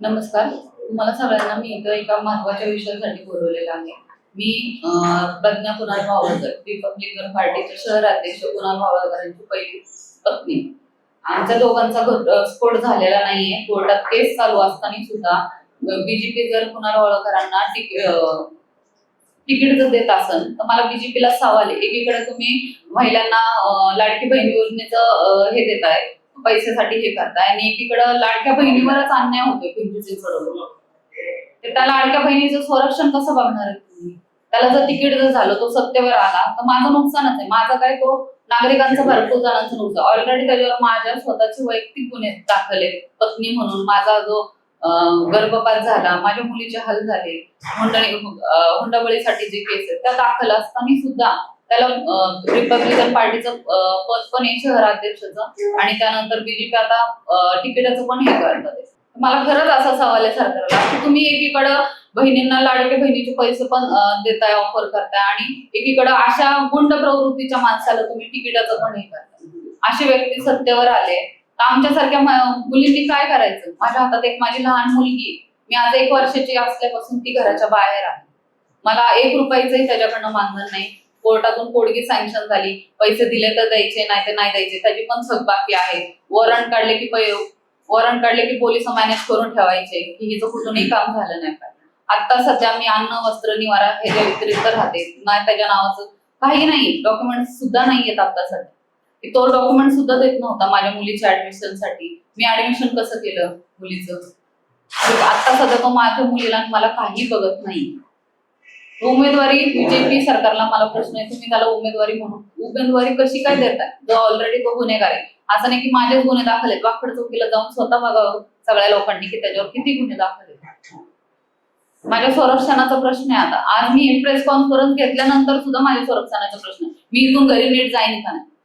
नमस्कार. तुम्हाला सगळ्यांना मी इथं एका महत्त्वाच्या विषयासाठी बोलवलेलं आहे. मी प्रज्ञा कुणाल भावळकर रिपब्लिकन पार्टीचे शहर अध्यक्ष कुणाल भावळकरांची पहिली पत्नी. आमच्या दोघांचा स्फोट झालेला नाहीये. कोर्टात केस चालू असताना सुद्धा बीजेपी जर कुणाल भावळकरांना तिकीट जर देत असेल तर मला बीजेपीला सवाल आहे. एकीकडे तुम्ही महिलांना लाडकी बहीण योजनेचं हे देताय. पैशासाठी हे करताय आणि एकीकडं लाडक्या बहिणीवरच अन्याय होतोय पिंपरी चिंचवडवर तर त्या लाडक्या बहिणीचं संरक्षण कसं बघणार तुम्ही? त्याला जर तिकीट जर झालं तो सत्तेवर आला तर माझं नुकसानच आहे. माझं काय तो नागरिकांचं भरपूर जणांचं नुकसान. ऑलरेडी त्याच्यावर माझ्या स्वतःचे वैयक्तिक गुन्हे दाखल आहेत. पत्नी म्हणून माझा जो गर्भपात झाला माझ्या मुलीचे हल झाले हुंडळी हुंडाबळीसाठी जे केस आहेत त्या दाखल असताना सुद्धा त्याला रिपब्लिकन पार्टीचं पद पण आहे शहराध्यक्षाचं आणि त्यानंतर बीजेपी आता तिकिटाचं पण हे करतात. मला खरंच असा सवाल आहे सरकारला की तुम्ही एकीकडं बहिणींना लाडके बहिणीचे पैसे पण देताय ऑफर करताय आणि एकीकडं अशा गुंड प्रवृत्तीच्या माणसाला तुम्ही तिकिटाचं पण हे करताय. असे व्यक्ती सत्तेवर आले. तर आमच्यासारख्या मुलींनी काय करायचं? माझ्या हातात एक माझी लहान मुलगी मी आज एक वर्षाची असल्यापासून ती घराच्या बाहेर आहे. मला एक रुपयाचंही त्याच्याकडनं मानधन नाही. कोर्टातून कोडगी सँक्शन झाली. पैसे दिले तर द्यायचे नाही तर नाही द्यायचे. त्याची पण थकबाकी आहे. वॉरंट काढले की पै वॉरंट काढले की पोलीस मॅनेज करून ठेवायचे. की हिचं कुठूनही काम झालं नाही पाहिजे. आता सध्या मी अन्न वस्त्र निवारा हे जे व्यतिरिक्त राहते नाही त्याच्या नावाचं काही नाही. डॉक्युमेंट सुद्धा नाही येत आता सध्या. तो डॉक्युमेंट सुद्धा देत नव्हता माझ्या मुलीच्या ऍडमिशनसाठी. मी ऍडमिशन कसं केलं मुलीचं? आता सध्या तो माझ्या मुलीला मला काही बघत नाही. उमेदवारी बीजेपी सरकारला मला प्रश्न आहे. तुम्ही त्याला उमेदवारी म्हणून. उमेदवारी कशी काय देताय? जो ऑलरेडी तो गुन्हेगार आहे. असं नाही की माझेच गुन्हे दाखल आहेत. वाकड चौकीला जाऊन स्वतः बघावं सगळ्या लोकांनी की त्याच्यावर किती गुन्हे दाखल आहेत. माझ्या संरक्षणाचा प्रश्न आहे आता. आज मी प्रेस कॉन्फरन्स घेतल्यानंतर सुद्धा माझ्या संरक्षणाचा प्रश्न आहे. मी इथून घरी नीट जाईन का नाही?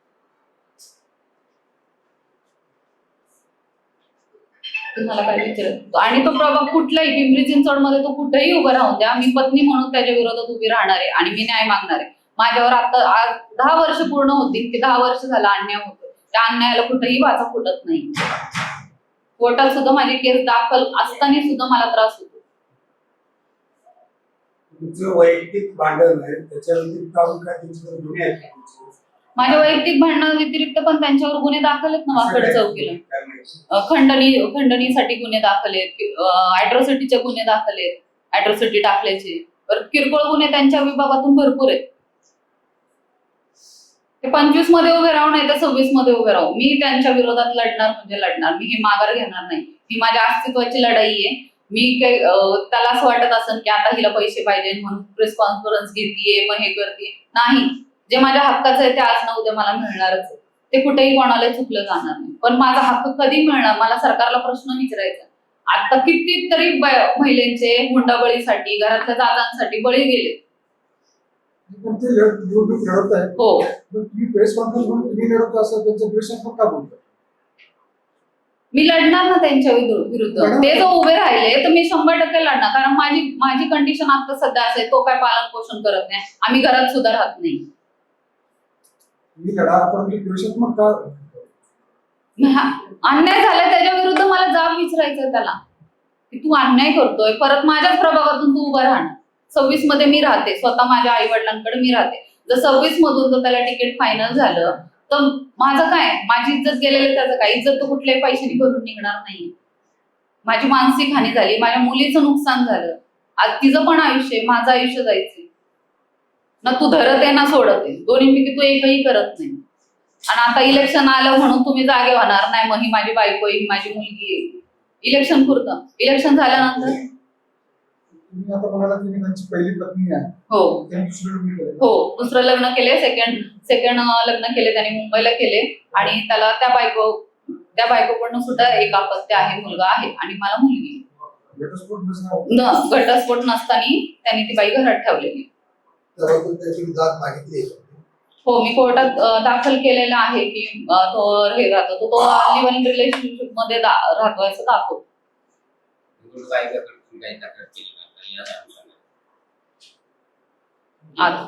तुम्हाला काय विचारत आणि तो प्रभाग कुठलाही पिंपरी चिंचवडमध्ये तो कुठेही उभा राहून द्या. मी पत्नी म्हणून त्याच्या विरोधात उभी राहणार आहे आणि मी न्याय मागणार आहे. माझ्यावर आता आज दहा वर्ष पूर्ण होती. की दहा वर्ष झाला अन्याय होतो त्या अन्यायाला कुठेही वाचा फुटत नाही. कोर्टात सुद्धा माझी केस दाखल असताना सुद्धा मला त्रास होतो. तुमचं वैयक्तिक भांडण आहे. त्याच्या काय गुन्हे आहेत माझ्या वैयक्तिक भांडणं व्यतिरिक्त पण त्यांच्यावर गुन्हे दाखल आहेत ना वाकड चौकीला खंडणी खंडणीसाठी गुन्हे दाखल आहेत ऍट्रॉसिटीचे गुन्हे दाखल आहेत ऍट्रॉसिटी टाकल्याचे. परत किरकोळ गुन्हे त्यांच्या विभागातून भरपूर आहेत. ते पंचवीसमध्ये उभे राहू नाही तर सव्वीसमध्ये उभे राहू. मी त्यांच्या विरोधात लढणार म्हणजे लढणार. मी ही माघार घेणार नाही. ही माझ्या अस्तित्वाची लढाई आहे. मी काही त्याला असं वाटत असेल की आता हिला पैसे पाहिजे म्हणून प्रेस कॉन्फरन्स घेतीये मग हे करते नाही. जे माझ्या हक्काचं आहे ते आज ना उद्या मला मिळणारच आहे. ते कुठेही कोणाला चुकलं जाणार नाही. पण माझा हक्क कधी मिळणार? मला सरकारला प्रश्न विचारायचा. आता कितीतरी महिलांचे हुंडाबळीसाठी घरातल्या दादांसाठी बळी गेले. हो. असाल मी लढणार ना त्यांच्या विरु- विरुद्ध. ते जर उभे राहिले तर मी शंभर टक्के लढणार. कारण माझी माझी कंडिशन आता सध्या असं आहे तो काय पालन पोषण करत नाही. आम्ही घरात सुद्धा राहत नाही. लढा द्वेषात्मक का अन्याय झालाय त्याच्या विरुद्ध मला जाब विचारायचं त्याला. की तू अन्याय करतोय परत माझ्याच प्रभावातून तू उभं राहणार. सव्वीसमध्ये मी राहते स्वतः माझ्या आई वडिलांकडे मी राहते. जर सव्वीस मधून जर त्याला तिकीट फायनल झालं तर माझं काय? माझी इज्जत गेलेलं त्याचं काय? इज्जत तर कुठल्याही पैशाने भरून निघणार नाही. माझी मानसिक हानी झाली माझ्या मुलीचं नुकसान झालं. आज तिचं पण आयुष्य माझं आयुष्य जायचंय. ना तू धरत आहे ना सोडत आहे. दोन्हीपैकी तू एकही करत नाही. आणि आता इलेक्शन आलं म्हणून तुम्ही जागे होणार नाही. मग ही माझी बायको आहे ही माझी मुलगी आहे. इलेक्शन पुरतं. इलेक्शन झाल्यानंतर? तुम्ही आता म्हणाला तुम्ही त्यांची पहिली पत्नी आहे. हो. त्यांनी दुसरं लग्न केलं हो. दुसरं लग्न केले सेकंड सेकंड लग्न केले त्यांनी मुंबईला केले आणि त्याला त्या बायको त्या बायकोकडनं सुद्धा एक अपत्य आहे. मुलगा आहे आणि मला मुलगी. घटस्फोट न घटस्फोट नसताना त्यांनी ती बाई घरात ठेवलेली त्याबद्दल त्याची दाद मागितली आहे. हो मी कोर्टात दाखल केलेला आहे की तो हे राहतो. तो तो लिव्हन रिलेशनशिपमध्ये राहतो असं दाखवतो.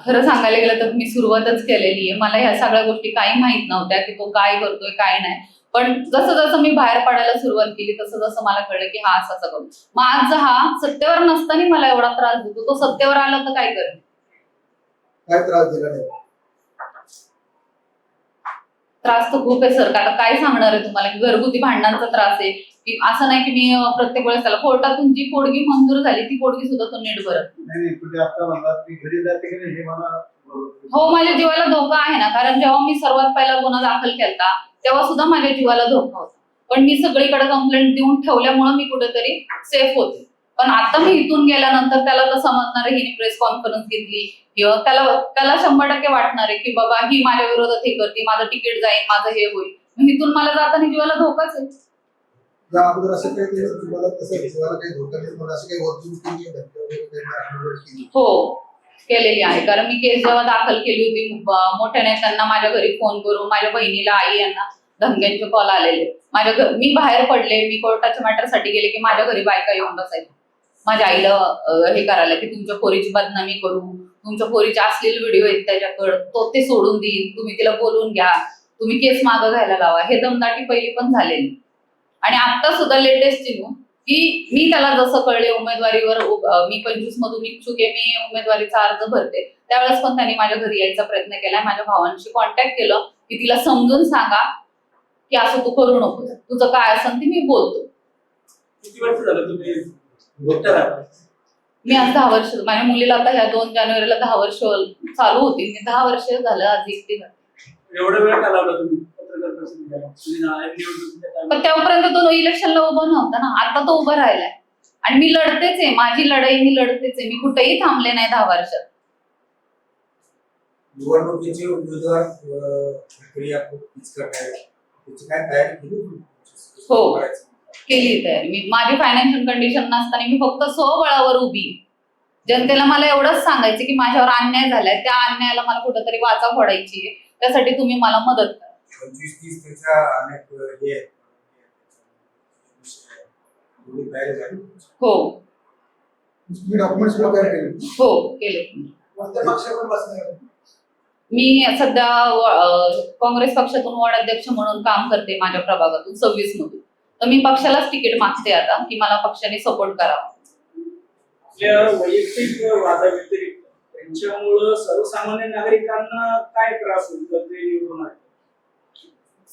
खरं सांगायला गेलं तर मी सुरुवातच केलेली आहे. मला ह्या सगळ्या गोष्टी काही माहीत नव्हत्या की तो काय करतोय काय नाही. पण जसं जसं मी बाहेर पडायला सुरुवात केली तसं जसं मला कळलं की हा असाचा करू मग आज हा सत्तेवर नसताना मला एवढा त्रास देतो तो सत्तेवर आला तर काय करेल काय त्रास दिला नाही. त्रास तर खूप आहे सर. आता काय सांगणार आहे तुम्हाला? की घरगुती भांडणांचा त्रास आहे. की असं नाही की मी प्रत्येक वेळेस त्याला कोर्टातून जी पोडगी मंजूर झाली ती पोडगी सुद्धा तो नीट भरत नाही. नाही नाही तुम्ही आता म्हणलात की घरी जाते की नाही हे मला हो माझ्या जीवाला धोका आहे ना. कारण जेव्हा मी सर्वात पहिला गुन्हा दाखल केलता तेव्हा सुद्धा माझ्या जीवाला धोका होता. पण मी सगळीकडे कंप्लेंट देऊन ठेवल्यामुळे मी कुठेतरी सेफ होते. पण आता मी इथून गेल्यानंतर त्याला तर समजणार आहे हिने प्रेस कॉन्फरन्स घेतली. किंवा त्याला त्याला शंभर टक्के वाटणार आहे की बाबा ही माझ्या विरोधात हे करते माझं तिकीट जाईल माझं हे होईल. इथून मला जाताना जीवाला धोकाच आहे. हो केलेली आहे. कारण मी केस जेव्हा दाखल केली होती मोठ्या नेत्यांना माझ्या घरी फोन करून माझ्या बहिणीला आई यांना धमक्यांचे कॉल आलेले. माझ्या घर मी बाहेर पडले मी कोर्टाच्या मॅटरसाठी गेले की माझ्या घरी बायका येऊन बसायच्या. माझ्या आईला हे करायला की तुमच्या खोरीची बदनामी करू. तुमच्या खोरीचे असलेले व्हिडिओ आहेत त्याच्याकडं. तो ते सोडून देईल. तुम्ही तिला बोलून घ्या. तुम्ही केस मागं घ्यायला लावा. हे दमदाटी पहिली पण झालेली. आणि आता सुद्धा लेटेस्ट न्यू की मी त्याला जसं कळले उमेदवारीवर मी पंचवीस मधून इच्छुक आहे मी उमेदवारीचा अर्ज भरते. त्यावेळेस पण त्यांनी माझ्या घरी यायचा प्रयत्न केलाय माझ्या भावांशी कॉन्टॅक्ट केलं की तिला समजून सांगा की असं तू करू नको तुझं काय असेल ते मी बोलतो. मी आज दहा वर्ष माझ्या मुलीला आता ह्या दोन जानेवारीला दहा वर्ष चालू होती मी दहा वर्ष झालं आज एकटी घरी. एवढा वेळ का लावला तुम्ही? पत्रकार परिषदेत घ्यायला? तुम्ही ना- निवडणुकीच्या time पण तेव्हापर्यंत तो इलेक्शनला उभा नव्हता ना. आता तो उभा राहिलाय. आणि मी लढतेच आहे. माझी लढाई मी लढतेच आहे. मी कुठेही थांबले नाही दहा वर्षात निवडणुकीची उमेदवार प्रक्रिया खूप किचकट आहे. त्याची काय तयारी केली तुम्ही? हो. केली तयारी मी माझी फायनान्शियल कंडिशन नसताना मी फक्त स्वबळावर उभी. जनतेला मला एवढंच सांगायचं की माझ्यावर अन्याय झालाय. त्या अन्यायाला मला कुठेतरी वाचा फोडायची आहे. त्यासाठी तुम्ही मला मदत करा. हे हो. केले? हो मी सध्या काँग्रेस पक्षातून वॉर्ड अध्यक्ष म्हणून काम करते माझ्या प्रभागातून सव्वीस मधून. तर मी पक्षालाच तिकीट मागते आता की मला पक्षाने सपोर्ट करावा. वैयक्तिक वादाव्यतिरिक्त त्यांच्यामुळं सर्वसामान्य नागरिकांना काय त्रास होईल? जर ते निवडून आले.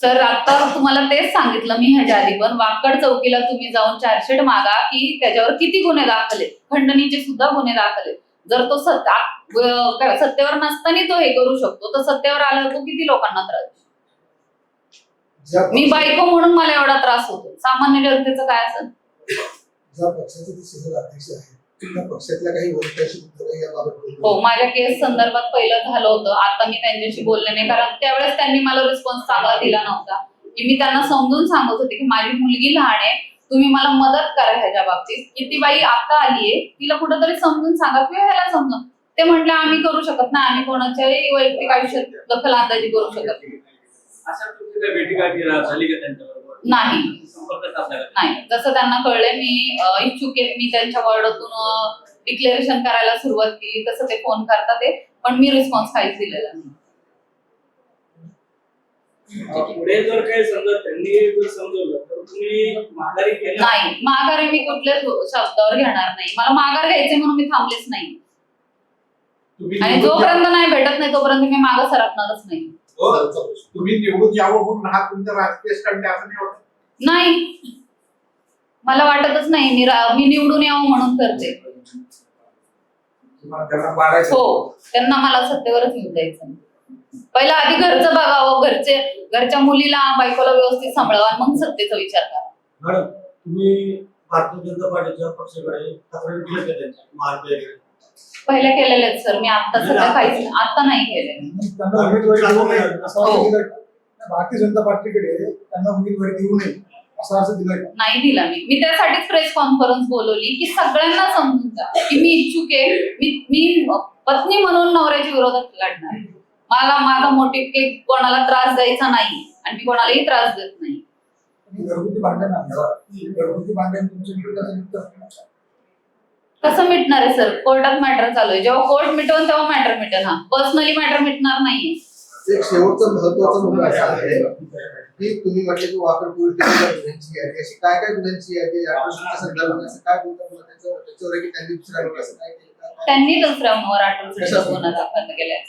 सर आता तुम्हाला तेच सांगितलं मी ह्याच्या आधी पण वाकड चौकीला तुम्ही जाऊन चार्जशीट मागा की त्याच्यावर किती गुन्हे दाखल? आहेत खंडणीचे सुद्धा गुन्हे दाखल. आहेत जर तो सत- आ- व- काय सत्तेवर नसताना तो हे करू शकतो तर सत्तेवर आल्यावर तो किती लोकांना त्रास? ज्या मी बायको म्हणून मला एवढा त्रास होतो. सामान्य जनतेचं काय असेल? ज्या पक्षाचे ते सदस्य अध्यक्ष आहेत त्या पक्षातल्या काही वरिष्ठांशी याबाबत बोलणं. हो माझ्या केस संदर्भात पहिलं झालं होतं. आता मी त्यांच्याशी बोलले नाही कारण त्यावेळेस त्यांनी मला रिस्पॉन्स चांगला दिला नव्हता. की मी त्यांना समजून सांगत होते की माझी मुलगी लहान आहे तुम्ही मला मदत करा ह्याच्या बाबतीत. की ती बाई आता आलीये तिला कुठंतरी समजून सांगा किंवा ह्याला समजून. ते म्हटलं आम्ही करू शकत नाही आम्ही कोणाच्याही वैयक्तिक आयुष्यात दखल अंदाजी करू शकत नाही. अशा तुमची भेटी गाठी रा- झाली का त्यांच्याबरोबर? नाही. संपर्क साधला का? नाही. जसं त्यांना कळलंय मी अं, इच्छुक आहे. मी त्यांच्या वॉर्डातून डिक्लेरेशन करायला सुरुवात केली. तसं ते फोन करतात ते. पण मी रिस्पॉन्स काहीच दिलेला नाही. अं, पुढे जर काही समजा त्यांनी जर समजवलं तर तुम्ही माघारी नाही. माघारी मी कुठल्याच शब्दावर घेणार नाही. मला माघार घ्यायचे म्हणून मी थांबलेच नाही. तुम्ही आणि जोपर्यंत नाही भेटत नाही तोपर्यंत मी मागं सरकणारच नाही. तुम्ही निवडून यावं म्हणून हा तुमचा राजकीय स्टंट असं नाही वाटत? नाही. मला वाटतच नाही. मी रा- मी निवडून यावं म्हणून करते. तुम्हाला त्यांना पाडायचं हो. त्यांना मला सत्तेवरच येऊन द्यायचं नाही. पहिला आधी घरचं बघावं. घरचे घरच्या मुलीला बायकोला व्यवस्थित सांभाळावं आणि मग सत्तेचा विचार करा मॅडम तुम्ही भारतीय जनता पार्टीच्या पक्षाकडे तक्रार केली का त्यांच्या? महाविद्यालयाकडे पहिल्या केलेले आहेत सर. मी आता सध्या काहीच आता नाही. केले त्यांना उमेदवारी देऊ नये. असं हो. अर्ज दिलंय. भारतीय जनता पार्टीकडे त्यांना उमेदवारी देऊ नये असा अर्ज दिलाय. नाही दिला मी. मी त्यासाठीच प्रेस कॉन्फरन्स बोलवली की सगळ्यांना समजून जा की मी इच्छुक आहे. मी मी पत्नी म्हणून नवऱ्याच्या विरोधात लढणार मला माझा मोटिव्ह की कोणाला त्रास द्यायचा नाही आणि मी कोणालाही त्रास देत नाही. घरगुती भांडण आहे घरगुती भांडण तुमच्या विरोधात. कसं मिटणार आहे सर कोर्टात मॅटर चालू आहे. जेव्हा कोर्ट मिटवून तेव्हा मॅटर मिटेल हा. पर्सनली मॅटर मिटणार नाहीये. एक शेवटचा महत्त्वाचा मुद्दा असा आहे. की तुम्ही म्हटले की वापर पोलीस गुन्ह्यांची यादी अशी. काय काय गुन्ह्यांची यादी संदर्भात असं काय बोलतात मला त्याच्यावर त्याच्यावर की त्यांनी दुसऱ्या असं काय केलं? त्यांनी दुसऱ्यावर अटलचा गुन्हा दाखल केलाय.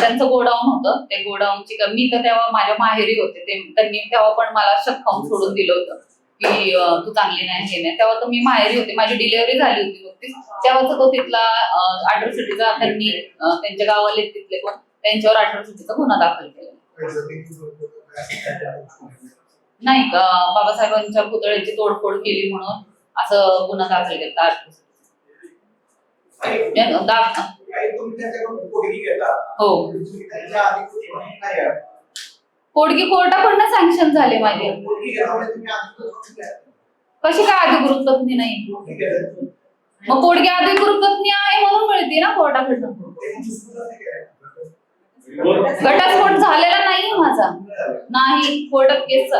त्यांचं गोडाऊन होतं. ते गोडाऊनची मी तर तेव्हा माझ्या माहेरी होते. ते त्यांनी तेव्हा पण मला शक्कावून सोडून दिलं होतं. की तू चांगली नाही हे नाही. तेव्हा तर मी माहेरी होते. माझी डिलिव्हरी झाली होती नुकतीच तेव्हाच तो तिथला अॅट्रॉसिटीचा त्यांनी त्यांच्या गावाले तिथले कोण? त्यांच्यावर अॅट्रॉसिटीचा गुन्हा दाखल केला? नाही अं, बाबासाहेबांच्या पुतळ्याची तोडफोड केली म्हणून असं गुन्हा दाखल केला. हो. कोडगी कोर्टाकडनं सँक्शन झाले माझे. कशी काय अधिकृत पत्नी नाही. मग कोडगी अधिकृत पत्नी आहे म्हणून मिळते ना कोर्टाकडनं. घटस्फोट झालेला नाही माझा नाही कोर्टात केस?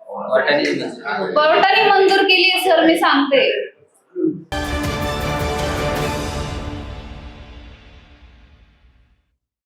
कोर्टाने मंजूर केली. कोर्टाने मंजूर केली